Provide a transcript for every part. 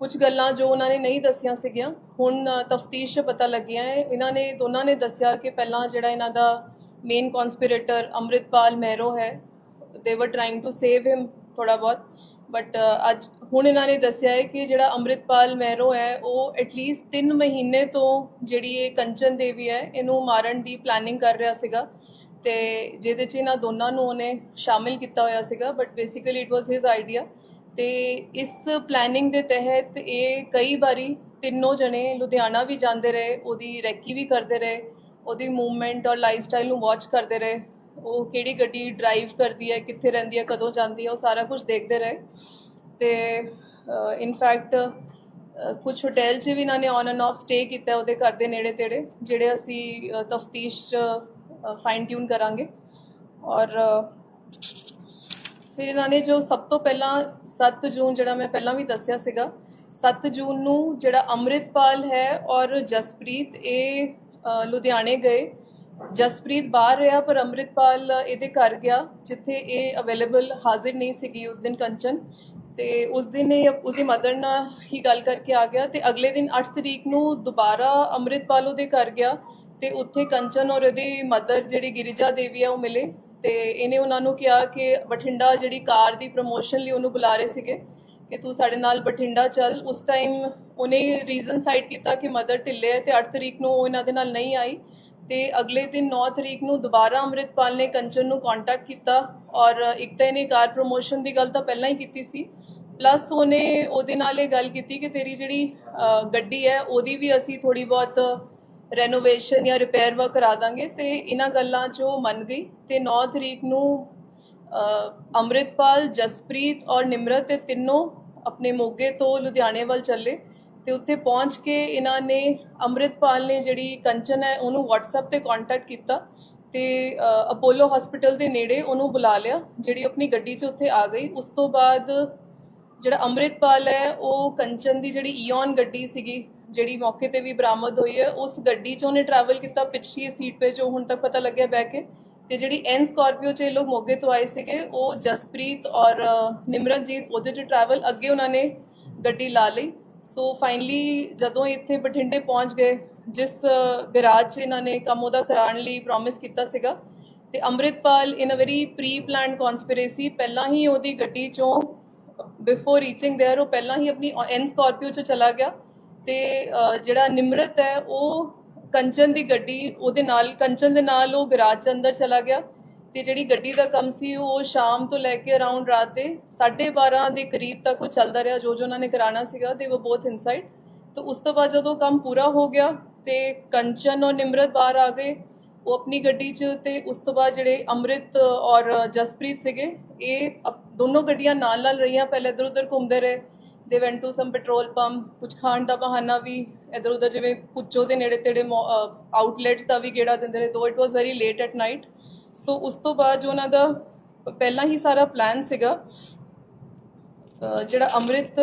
ਕੁਝ ਗੱਲਾਂ ਜੋ ਉਹਨਾਂ ਨੇ ਨਹੀਂ ਦੱਸੀਆਂ ਸੀਗੀਆਂ, ਹੁਣ ਤਫਤੀਸ਼ 'ਚ ਪਤਾ ਲੱਗੀਆਂ ਹੈ। ਇਹਨਾਂ ਨੇ, ਦੋਨਾਂ ਨੇ ਦੱਸਿਆ ਕਿ ਪਹਿਲਾਂ ਜਿਹੜਾ ਇਹਨਾਂ ਦਾ ਮੇਨ ਕਨਸਪੀਰੇਟਰ ਅੰਮ੍ਰਿਤਪਾਲ ਮਹਿਰੋ ਹੈ ਦੇ ਵਰ ਟ੍ਰਾਈਂਗ ਟੂ ਸੇਵ ਹਿਮ ਥੋੜਾ ਬਹੁਤ। ਬਟ ਅੱਜ ਹੁਣ ਇਹਨਾਂ ਨੇ ਦੱਸਿਆ ਹੈ ਕਿ ਜਿਹੜਾ ਅੰਮ੍ਰਿਤਪਾਲ ਮਹਿਰੋ ਹੈ, ਉਹ ਐਟਲੀਸਟ 3 ਮਹੀਨੇ ਤੋਂ ਜਿਹੜੀ ਇਹ ਕੰਚਨ ਦੇਵੀ ਹੈ, ਇਹਨੂੰ ਮਾਰਨ ਦੀ ਪਲੈਨਿੰਗ ਕਰ ਰਿਹਾ ਸੀਗਾ। ਤੇ ਜਿਹਦੇ 'ਚ ਇਹਨਾਂ ਦੋਨਾਂ ਨੂੰ ਉਹਨੇ ਸ਼ਾਮਿਲ ਕੀਤਾ ਹੋਇਆ ਸੀਗਾ but basically it was his idea ਤੇ ਇਸ ਪਲੈਨਿੰਗ ਦੇ ਤਹਿਤ ਇਹ ਕਈ ਵਾਰੀ ਤਿੰਨੋਂ ਜਣੇ ਲੁਧਿਆਣਾ ਵੀ ਜਾਂਦੇ ਰਹੇ, ਉਹਦੀ ਰੈਕੀ ਵੀ ਕਰਦੇ ਰਹੇ, ਉਹਦੀ ਮੂਵਮੈਂਟ ਔਰ ਲਾਈਫਸਟਾਈਲ ਨੂੰ ਵਾਚ ਕਰਦੇ ਰਹੇ, ਉਹ ਕਿਹੜੀ ਗੱਡੀ ਡਰਾਈਵ ਕਰਦੀ ਹੈ, ਕਿੱਥੇ ਰਹਿੰਦੀ ਹੈ, ਕਦੋਂ ਜਾਂਦੀ ਹੈ, ਉਹ ਸਾਰਾ ਕੁਝ ਦੇਖਦੇ ਰਹੇ। ਤੇ ਇਨਫੈਕਟ ਕੁਝ ਹੋਟਲ 'ਚ ਵੀ ਇਹਨਾਂ ਨੇ ਔਨ ਐਂਡ ਆਫ ਸਟੇ ਕੀਤਾ ਉਹਦੇ ਘਰ ਦੇ ਨੇੜੇ ਤੇੜੇ ਜਿਹੜੇ ਅਸੀਂ ਤਫਤੀਸ਼ 'ਚ ਫਾਈਨ ਟਿਊਨ ਕਰਾਂਗੇ। ਔਰ ਫਿਰ ਇਹਨਾਂ ਨੇ ਜੋ ਸਭ ਤੋਂ ਪਹਿਲਾਂ 7 ਜੂਨ ਜਿਹੜਾ ਮੈਂ ਪਹਿਲਾਂ ਵੀ ਦੱਸਿਆ ਸੀਗਾ 7 ਜੂਨ ਨੂੰ ਜਿਹੜਾ ਅੰਮ੍ਰਿਤਪਾਲ ਹੈ ਔਰ ਜਸਪ੍ਰੀਤ, ਇਹ ਲੁਧਿਆਣੇ ਗਏ। ਜਸਪ੍ਰੀਤ ਬਾਹਰ ਰਿਹਾ, ਪਰ ਅੰਮ੍ਰਿਤਪਾਲ ਇਹਦੇ ਘਰ ਗਿਆ, ਜਿੱਥੇ ਇਹ ਅਵੇਲੇਬਲ ਹਾਜ਼ਰ ਨਹੀਂ ਸੀਗੀ ਉਸ ਦਿਨ ਕੰਚਨ। ਤੇ ਉਸ ਦਿਨ ਇਹ ਉਹਦੀ ਮਦਰ ਨਾਲ ਹੀ ਗੱਲ ਕਰਕੇ ਆ ਗਿਆ ਤੇ ਅਗਲੇ ਦਿਨ 8 ਤਰੀਕ ਨੂੰ ਦੁਬਾਰਾ ਅੰਮ੍ਰਿਤਪਾਲ ਉਹਦੇ ਘਰ ਗਿਆ ਤੇ ਉੱਥੇ ਕੰਚਨ ਔਰ ਉਹਦੀ ਮਦਰ ਜਿਹੜੀ ਗਿਰਿਜਾ ਦੇਵੀ ਆ ਉਹ ਮਿਲੇ। ਤੇ ਇਹਨੇ ਉਹਨਾਂ ਨੂੰ ਕਿਹਾ ਕਿ ਬਠਿੰਡਾ ਜਿਹੜੀ ਕਾਰ ਦੀ ਪ੍ਰੋਮੋਸ਼ਨ ਲਈ ਉਹਨੂੰ ਬੁਲਾ ਰਹੇ ਸੀਗੇ ਕਿ ਤੂੰ ਸਾਡੇ ਨਾਲ ਬਠਿੰਡਾ ਚੱਲ। ਉਸ ਟਾਈਮ ਉਹਨੇ ਰੀਜ਼ਨ ਸਾਈਡ ਕੀਤਾ ਕਿ ਮਦਰ ਢਿੱਲੇ ਹੈ ਤੇ 8 ਤਰੀਕ ਨੂੰ ਉਹ ਇਹਨਾਂ ਦੇ ਨਾਲ ਨਹੀਂ ਆਈ ਤੇ ਅਗਲੇ ਦਿਨ 9 ਤਰੀਕ ਨੂੰ ਦੁਬਾਰਾ ਅੰਮ੍ਰਿਤਪਾਲ ਨੇ ਕੰਚਨ ਨੂੰ ਕੰਟੈਕਟ ਕੀਤਾ ਔਰ ਇੱਕ ਤਾਂ ਇਹਨੇ ਕਾਰ ਪ੍ਰੋਮੋਸ਼ਨ ਦੀ ਗੱਲ ਤਾਂ ਪਹਿਲਾਂ ਹੀ ਕੀਤੀ ਸੀ। ਪਲੱਸ ਉਹਨੇ ਉਹਦੇ ਨਾਲ ਇਹ ਗੱਲ ਕੀਤੀ ਕਿ ਤੇਰੀ ਜਿਹੜੀ ਗੱਡੀ ਹੈ ਉਹਦੀ ਵੀ ਅਸੀਂ ਥੋੜੀ ਬਹੁਤ ਰੈਨੋਵੇਸ਼ਨ ਜਾਂ ਰਿਪੇਅਰ ਵਰਕ ਕਰਾ ਦਾਂਗੇ ਤੇ ਇਹਨਾਂ ਗੱਲਾਂ 'ਚ ਉਹ ਮੰਨ ਗਈ ਤੇ 9 ਤਰੀਕ ਨੂੰ ਅ, ਅੰਮ੍ਰਿਤਪਾਲ ਜਸਪ੍ਰੀਤ ਔਰ ਨਿਮਰਤ ਇਹ ਤਿੰਨੋਂ ਆਪਣੇ ਮੋਗੇ ਤੋਂ ਲੁਧਿਆਣੇ ਵੱਲ ਚੱਲੇ ਤੇ ਉੱਥੇ ਪਹੁੰਚ ਕੇ ਇਹਨਾਂ ਨੇ ਅੰਮ੍ਰਿਤਪਾਲ ਨੇ ਜਿਹੜੀ ਕੰਚਨ ਹੈ ਉਹਨੂੰ WhatsApp ਤੇ ਕੰਟੈਕਟ ਕੀਤਾ ਤੇ ਅਪੋਲੋ ਹਸਪੀਟਲ ਦੇ ਨੇੜੇ ਉਹਨੂੰ ਬੁਲਾ ਲਿਆ ਜਿਹੜੀ ਆਪਣੀ ਗੱਡੀ 'ਚ ਉੱਥੇ ਆ ਗਈ। ਉਸ ਤੋਂ ਬਾਅਦ ਜਿਹੜਾ ਅੰਮ੍ਰਿਤਪਾਲ ਹੈ, ਉਹ ਕੰਚਨ ਦੀ ਜਿਹੜੀ ਈਓਨ ਗੱਡੀ ਸੀਗੀ, ਜਿਹੜੀ ਮੌਕੇ ਤੇ ਵੀ ਬਰਾਮਦ ਹੋਈ ਹੈ, ਉਸ ਗੱਡੀ 'ਚ ਉਹਨੇ ਟਰੈਵਲ ਕੀਤਾ ਪਿਛਲੀ ਸੀਟ 'ਤੇ ਜੋ ਹੁਣ ਤੱਕ ਪਤਾ ਲੱਗਿਆ ਬਹਿ ਕੇ। ਤੇ ਜਿਹੜੀ ਐਨ ਸਕਾਰਪੀਓ 'ਚ ਇਹ ਲੋਕ ਮੋਗੇ ਤੋਂ ਆਏ ਸੀਗੇ, ਉਹ ਜਸਪ੍ਰੀਤ ਔਰ ਨਿਮਰਨਜੀਤ, ਉਹਦੇ 'ਚ ਟਰੈਵਲ ਅੱਗੇ ਉਹਨਾਂ ਨੇ ਗੱਡੀ ਲਾ ਲਈ। ਸੋ ਫਾਈਨਲੀ ਜਦੋਂ ਇੱਥੇ ਬਠਿੰਡੇ ਪਹੁੰਚ ਗਏ, ਜਿਸ ਗਰਾਜ 'ਚ ਇਹਨਾਂ ਨੇ ਕੰਮ ਉਹਦਾ ਕਰਾਉਣ ਲਈ ਪ੍ਰੋਮਿਸ ਕੀਤਾ ਸੀਗਾ, ਤੇ Amritpal in a very pre planned conspiracy ਪਹਿਲਾਂ ਹੀ ਉਹਦੀ ਗੱਡੀ 'ਚੋਂ ਬਿਫੋਰ ਰੀਚਿੰਗ देयर ਉਹ ਪਹਿਲਾਂ ਹੀ ਆਪਣੀ ਐਨ ਸਕਾਰਪੀਓ 'ਚ ਚਲਾ ਗਿਆ ਤੇ ਅ, ਜਿਹੜਾ ਨਿਮਰਤ ਹੈ ਉਹ ਕੰਚਨ ਦੀ ਗੱਡੀ ਉਹਦੇ ਨਾਲ ਕੰਚਨ ਦੇ ਨਾਲ ਉਹ ਗਰਾਜ 'ਚ ਅੰਦਰ ਚਲਾ ਗਿਆ ਤੇ ਜਿਹੜੀ ਗੱਡੀ ਦਾ ਕੰਮ ਸੀ ਉਹ ਸ਼ਾਮ ਤੋਂ ਲੈ ਕੇ ਅਰਾਊਂਡ ਰਾਤ ਦੇ 12:30 ਦੇ ਕਰੀਬ ਤੱਕ ਉਹ ਚੱਲਦਾ ਰਿਹਾ ਜੋ ਜੋ ਉਹਨਾਂ ਨੇ ਕਰਾਉਣਾ ਸੀਗਾ ਦੇ ਉਹ ਬੋਥ ਇਨਸਾਈਡ ਤੇ ਉਸ ਤੋਂ ਬਾਅਦ ਜਦੋਂ ਕੰਮ ਪੂਰਾ ਹੋ ਗਿਆ ਤੇ ਕੰਚਨ ਔਰ ਨਿਮਰਤ ਬਾਹਰ ਆ ਗਏ ਉਹ ਆਪਣੀ ਗੱਡੀ 'ਚ ਤੇ ਉਸ ਤੋਂ ਬਾਅਦ ਜਿਹੜੇ ਅੰਮ੍ਰਿਤ ਔਰ ਜਸਪ੍ਰੀਤ ਸੀਗੇ, ਇਹ ਦੋਨੋਂ ਗੱਡੀਆਂ ਨਾਲ ਨਾਲ ਰਹੀਆਂ, ਪਹਿਲੇ ਇੱਧਰ ਉੱਧਰ ਘੁੰਮਦੇ ਰਹੇ। They went to some petrol pump ਕੁਝ ਖਾਣ ਦਾ ਬਹਾਨਾ ਵੀ ਇੱਧਰ ਉੱਧਰ ਜਿਵੇਂ ਪੁੱਚੋ ਦੇ ਨੇੜੇ ਤੇੜੇ ਆਊਟਲੈਟਸ ਦਾ ਵੀ ਗੇੜਾ ਦਿੰਦੇ ਰਹੇ though it was very late at night so ਉਸ ਤੋਂ ਬਾਅਦ ਜੋ ਉਹਨਾਂ ਦਾ ਪਹਿਲਾਂ ਹੀ ਸਾਰਾ ਪਲਾਨ ਸੀਗਾ ਜਿਹੜਾ ਅੰਮ੍ਰਿਤ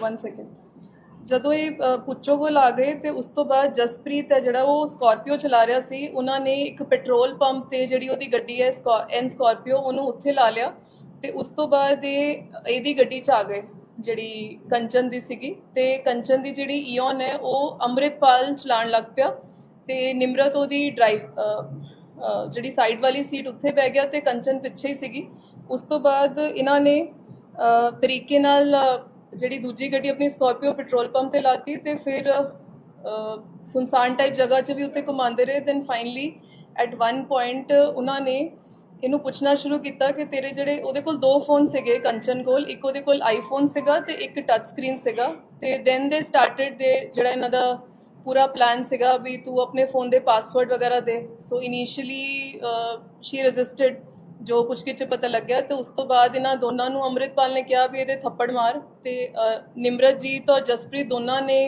ਵਨ ਸੈਕਿੰਡ ਜਦੋਂ ਇਹ ਅ, ਪੁੱਚੋ ਕੋਲ ਆ ਗਏ ਤੇ ਉਸ ਤੋਂ ਬਾਅਦ ਜਸਪ੍ਰੀਤ ਹੈ ਜਿਹੜਾ ਉਹ ਸਕਾਰਪੀਓ ਚਲਾ ਰਿਹਾ ਸੀ ਉਹਨਾਂ ਨੇ ਇੱਕ ਪੈਟਰੋਲ ਪੰਪ ਤੇ ਜਿਹੜੀ ਉਹਦੀ ਗੱਡੀ ਹੈ ਐਨ ਸਕਾਰਪੀਓ ਉਹਨੂੰ ਉੱਥੇ ਲਾ ਲਿਆ ਤੇ ਉਸ ਤੋਂ ਬਾਅਦ ਇਹ ਇਹਦੀ ਗੱਡੀ 'ਚ ਆ ਗਏ ਜਿਹੜੀ ਕੰਚਨ ਦੀ ਸੀਗੀ ਤੇ ਕੰਚਨ ਦੀ ਜਿਹੜੀ ਈਓਨ ਹੈ ਉਹ ਅੰਮ੍ਰਿਤਪਾਲ ਚਲਾਉਣ ਲੱਗ ਪਿਆ ਤੇ ਨਿਮਰਤ ਉਹਦੀ ਡਰਾਈਵ ਜਿਹੜੀ ਸਾਈਡ ਵਾਲੀ ਸੀਟ ਉੱਥੇ ਪੈ ਗਿਆ ਤੇ ਕੰਚਨ ਪਿੱਛੇ ਹੀ ਸੀਗੀ। ਉਸ ਤੋਂ ਬਾਅਦ ਇਹਨਾਂ ਨੇ ਤਰੀਕੇ ਨਾਲ ਜਿਹੜੀ ਦੂਜੀ ਗੱਡੀ ਆਪਣੀ ਸਕਾਰਪੀਓ ਪੈਟਰੋਲ ਪੰਪ ਤੇ ਲਾਤੀ ਤੇ ਫਿਰ ਸੁਨਸਾਨ ਟਾਈਪ ਜਗ੍ਹਾ 'ਚ ਵੀ ਉੱਤੇ ਘੁਮਾਉਂਦੇ ਰਹੇ then finally at one point ਉਹਨਾਂ ਨੇ ਇਹਨੂੰ ਪੁੱਛਣਾ ਸ਼ੁਰੂ ਕੀਤਾ ਕਿ ਤੇਰੇ ਜਿਹੜੇ ਉਹਦੇ ਕੋਲ ਦੋ ਫੋਨ ਸੀਗੇ ਕੰਚਨ ਕੋਲ, ਇੱਕ ਉਹਦੇ ਕੋਲ ਆਈਫੋਨ ਸੀਗਾ ਤੇ ਇੱਕ ਟੱਚ ਸਕਰੀਨ ਸੀਗਾ ਤੇ ਦੈਨ ਦੇ ਸਟਾਰਟਡ ਦੇ ਜਿਹੜਾ ਇਹਨਾਂ ਦਾ ਪੂਰਾ ਪਲਾਨ ਸੀਗਾ ਵੀ ਤੂੰ ਆਪਣੇ ਫੋਨ ਦੇ ਪਾਸਵਰਡ ਵਗੈਰਾ ਦੇ। ਸੋ ਇਨੀਸ਼ੀਅਲੀ ਸ਼ੀ ਰੈਜ਼ਿਸਟਡ ਜੋ ਪੁੱਛ ਪਤਾ ਲੱਗਿਆ ਤੇ ਉਸ ਤੋਂ ਬਾਅਦ ਇਹਨਾਂ ਦੋਨਾਂ ਨੂੰ ਅੰਮ੍ਰਿਤਪਾਲ ਨੇ ਕਿਹਾ ਵੀ ਇਹਦੇ ਥੱਪੜ ਮਾਰ ਤੇ ਨਿਮਰਤਜੀਤ ਔਰ ਜਸਪ੍ਰੀਤ ਦੋਨਾਂ ਨੇ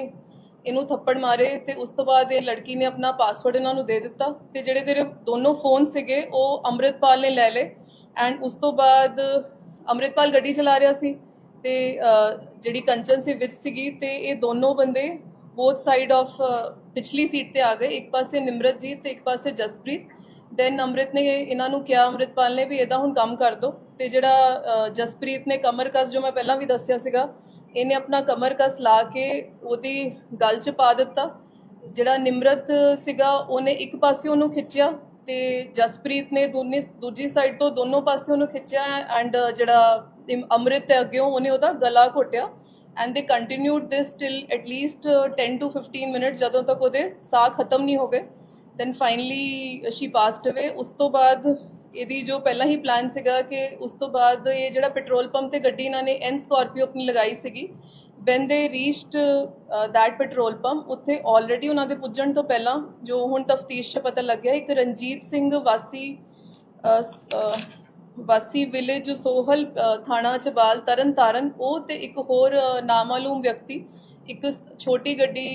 ਇਹਨੂੰ ਥੱਪੜ ਮਾਰੇ ਤੇ ਉਸ ਤੋਂ ਬਾਅਦ ਇਹ ਲੜਕੀ ਨੇ ਆਪਣਾ ਪਾਸਵਰਡ ਇਹਨਾਂ ਨੂੰ ਦੇ ਦਿੱਤਾ ਤੇ ਜਿਹੜੇ ਤੇਰੇ ਦੋਨੋਂ ਫੋਨ ਸੀਗੇ, ਉਹ ਅੰਮ੍ਰਿਤਪਾਲ ਨੇ ਲੈ ਲਏ ਐਂਡ ਉਸ ਤੋਂ ਬਾਅਦ ਅੰਮ੍ਰਿਤਪਾਲ ਗੱਡੀ ਚਲਾ ਰਿਹਾ ਸੀ ਤੇ ਜਿਹੜੀ ਕੰਚਨ ਸੀ ਵਿੱਚ ਸੀਗੀ ਤੇ ਇਹ ਦੋਨੋਂ ਬੰਦੇ ਬੋਥ ਸਾਈਡ ਆਫ ਪਿਛਲੀ ਸੀਟ ਤੇ ਆ ਗਏ, ਇੱਕ ਪਾਸੇ ਨਿਮਰਤਜੀਤ ਤੇ ਇੱਕ ਪਾਸੇ ਜਸਪ੍ਰੀਤ। ਦੈਨ ਅੰਮ੍ਰਿਤ ਨੇ ਇਹਨਾਂ ਨੂੰ ਕਿਹਾ, ਅੰਮ੍ਰਿਤਪਾਲ ਨੇ ਵੀ ਇਹਦਾ ਹੁਣ ਕੰਮ ਕਰ ਦੋ। ਤੇ ਜਿਹੜਾ ਜਸਪ੍ਰੀਤ ਨੇ ਕਮਰ ਕਸ, ਜੋ ਮੈਂ ਪਹਿਲਾਂ ਵੀ ਦੱਸਿਆ ਸੀਗਾ, ਇਹਨੇ ਆਪਣਾ ਕਮਰ ਕਸ ਲਾ ਕੇ ਉਹਦੀ ਗੱਲ 'ਚ ਪਾ ਦਿੱਤਾ। ਜਿਹੜਾ ਨਿਮਰਤ ਸੀਗਾ, ਉਹਨੇ ਇੱਕ ਪਾਸੇ ਉਹਨੂੰ ਖਿੱਚਿਆ ਤੇ ਜਸਪ੍ਰੀਤ ਨੇ ਦੋਨੇ, ਦੂਜੀ ਸਾਈਡ ਤੋਂ ਦੋਨੋਂ ਪਾਸੇ ਉਹਨੂੰ ਖਿੱਚਿਆ ਐਂਡ ਜਿਹੜਾ ਇਮ- ਅੰਮ੍ਰਿਤ ਹੈ ਅੱਗੇ ਉਹਨੇ ਉਹਦਾ ਗਲਾ ਘੋਟਿਆ। And they continued this till at least 10 to 15 minute ਜਦੋਂ ਤੱਕ ਉਹਦੇ ਸਾਹ ਖਤਮ ਨਹੀਂ ਹੋ ਗਏ। ਦੈਨ ਫਾਈਨਲੀ ਸ਼ੀ ਪਾਸਡ ਅਵੇ ਉਸ ਤੋਂ ਬਾਅਦ ਇਹਦੀ ਜੋ ਪਹਿਲਾਂ ਹੀ ਪਲਾਨ ਸੀਗਾ ਕਿ ਉਸ ਤੋਂ ਬਾਅਦ ਇਹ ਜਿਹੜਾ ਪੈਟਰੋਲ ਪੰਪ ਤੇ ਗੱਡੀ ਇਹਨਾਂ ਨੇ ਐਨ ਸਕਾਰਪੀਓ ਆਪਣੀ ਲਗਾਈ ਸੀਗੀ when they reached that petrol pump ਉੱਥੇ ਆਲਰੇਡੀ ਉਹਨਾਂ ਦੇ ਪੁੱਜਣ ਤੋਂ ਪਹਿਲਾਂ ਜੋ ਹੁਣ ਤਫਤੀਸ਼ 'ਚ ਪਤਾ ਲੱਗਿਆ ਇੱਕ ਰਣਜੀਤ ਸਿੰਘ ਵਾਸੀ ਵਾਸੀ ਵਿਲੇਜ ਸੋਹਲ ਅ, ਥਾਣਾ ਚਬਾਲ ਤਰਨ ਤਾਰਨ ਉਹ ਤੇ ਇੱਕ ਹੋਰ ਨਾਮਾਲੂਮ ਵਿਅਕਤੀ ਇੱਕ ਛੋਟੀ ਗੱਡੀ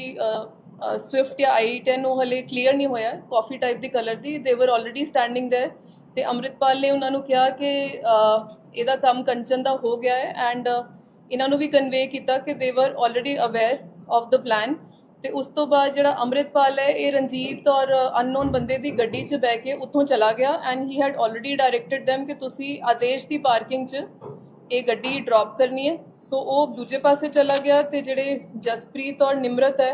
ਸਵਿਫਟ ਜਾਂ i10 ਉਹ ਹਲੇ ਕਲੀਅਰ ਨਹੀਂ ਹੋਇਆ ਕਾਫੀ ਟਾਈਪ ਦੀ ਕਲਰ ਦੀ ਦੇ ਵਰ ਆਲਰੇਡੀ ਸਟੈਂਡਿੰਗ ਦੇयर ਤੇ ਅੰਮ੍ਰਿਤਪਾਲ ਨੇ ਉਹਨਾਂ ਨੂੰ ਕਿਹਾ ਕਿ ਇਹਦਾ ਕੰਮ ਕੰਚਨ ਦਾ ਹੋ ਗਿਆ ਹੈ ਐਂਡ ਇਹਨਾਂ ਨੂੰ ਵੀ ਕਨਵੇ ਕੀਤਾ ਕਿ they were already aware of the plan ਤੇ ਉਸ ਤੋਂ ਬਾਅਦ ਜਿਹੜਾ ਅੰਮ੍ਰਿਤਪਾਲ ਹੈ, ਇਹ ਰਣਜੀਤ ਔਰ ਅਨਨੋਨ ਬੰਦੇ ਦੀ ਗੱਡੀ 'ਚ ਬਹਿ ਕੇ ਉੱਥੋਂ ਚਲਾ ਗਿਆ and he had already directed them ਕਿ ਤੁਸੀਂ ਆਦੇਸ਼ ਦੀ ਪਾਰਕਿੰਗ 'ਚ ਇਹ ਗੱਡੀ ਡ੍ਰੌਪ ਕਰਨੀ ਹੈ। ਸੋ ਉਹ ਦੂਜੇ ਪਾਸੇ ਚਲਾ ਗਿਆ ਤੇ ਜਿਹੜੇ ਜਸਪ੍ਰੀਤ ਔਰ ਨਿਮਰਤ ਹੈ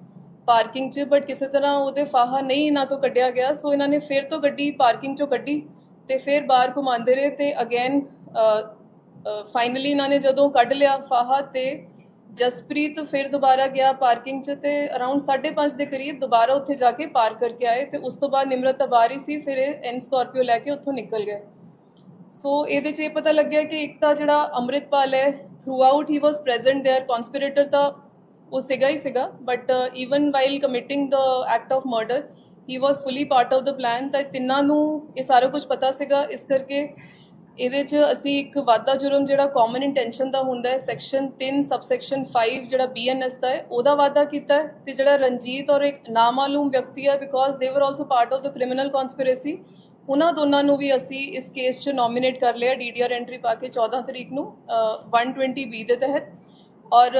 ਪਾਰਕਿੰਗ 'ਚ ਬਟ ਕਿਸੇ ਤਰ੍ਹਾਂ ਉਹਦੇ ਫਾਹਾ ਨਹੀਂ ਇਹਨਾਂ ਤੋਂ ਕੱਢਿਆ ਗਿਆ ਸੋ ਇਹਨਾਂ ਨੇ ਫਿਰ ਤੋਂ ਗੱਡੀ ਪਾਰਕਿੰਗ 'ਚੋਂ ਕੱਢੀ ਤੇ ਫਿਰ ਬਾਹਰ ਘੁਮਾਉਂਦੇ ਰਹੇ ਤੇ ਅਗੇਨ ਫਾਈਨਲੀ ਇਹਨਾਂ ਨੇ ਜਦੋਂ ਕੱਢ ਲਿਆ ਫਾਹਾ ਤੇ ਜਸਪ੍ਰੀਤ ਫਿਰ ਦੁਬਾਰਾ ਗਿਆ ਪਾਰਕਿੰਗ 'ਚ ਤੇ ਅਰਾਊਂਡ 5:30 ਦੇ ਕਰੀਬ ਦੁਬਾਰਾ ਉੱਥੇ ਜਾ ਕੇ ਪਾਰਕ ਕਰਕੇ ਆਏ ਤੇ ਉਸ ਤੋਂ ਬਾਅਦ ਨਿਮਰਤ ਤਾਂ ਬਾਹਰ ਹੀ ਸੀ ਫਿਰ ਇਹ ਐਨ ਸਕਾਰਪੀਓ ਲੈ ਕੇ ਉੱਥੋਂ ਨਿਕਲ ਗਏ ਸੋ ਇਹਦੇ 'ਚ ਇਹ ਪਤਾ ਲੱਗਿਆ ਕਿ ਇੱਕ ਤਾਂ ਜਿਹੜਾ ਅੰਮ੍ਰਿਤਪਾਲ ਹੈ throughout he was present there conspirator ਤਾਂ ਉਹ ਸੀਗਾ ਹੀ ਸੀਗਾ but even while committing the act of murder he was fully part of the plan ਤਾਂ ਤਿੰਨਾਂ ਨੂੰ ਇਹ ਸਾਰਾ ਕੁਝ ਪਤਾ ਸੀਗਾ ਇਸ ਕਰਕੇ ਇਹਦੇ 'ਚ ਅਸੀਂ ਇੱਕ ਵਾਧਾ ਜੁਰਮ ਜਿਹੜਾ ਕਾਮਨ ਇੰਟੈਂਸ਼ਨ ਦਾ ਹੁੰਦਾ ਹੈ ਸੈਕਸ਼ਨ 3 ਸਬਸੈਕਸ਼ਨ 5 ਜਿਹੜਾ ਬੀਐਨਐਸ ਦਾ ਹੈ ਉਹਦਾ ਵਾਧਾ ਕੀਤਾ ਹੈ ਤੇ ਜਿਹੜਾ ਰਣਜੀਤ ਔਰ ਇੱਕ ਨਾਮਾਲੂਮ ਵਿਅਕਤੀ ਹੈ because they were also part of the criminal conspiracy ਉਹਨਾਂ ਦੋਨਾਂ ਨੂੰ ਵੀ ਅਸੀਂ ਇਸ ਕੇਸ 'ਚ ਨੋਮੀਨੇਟ ਕਰ ਲਿਆ ਡੀਡੀਆਰ ਐਂਟਰੀ ਪਾ ਕੇ 14 ਤਰੀਕ ਨੂੰ ਅ, 120 ਬੀ ਦੇ ਤਹਿਤ ਔਰ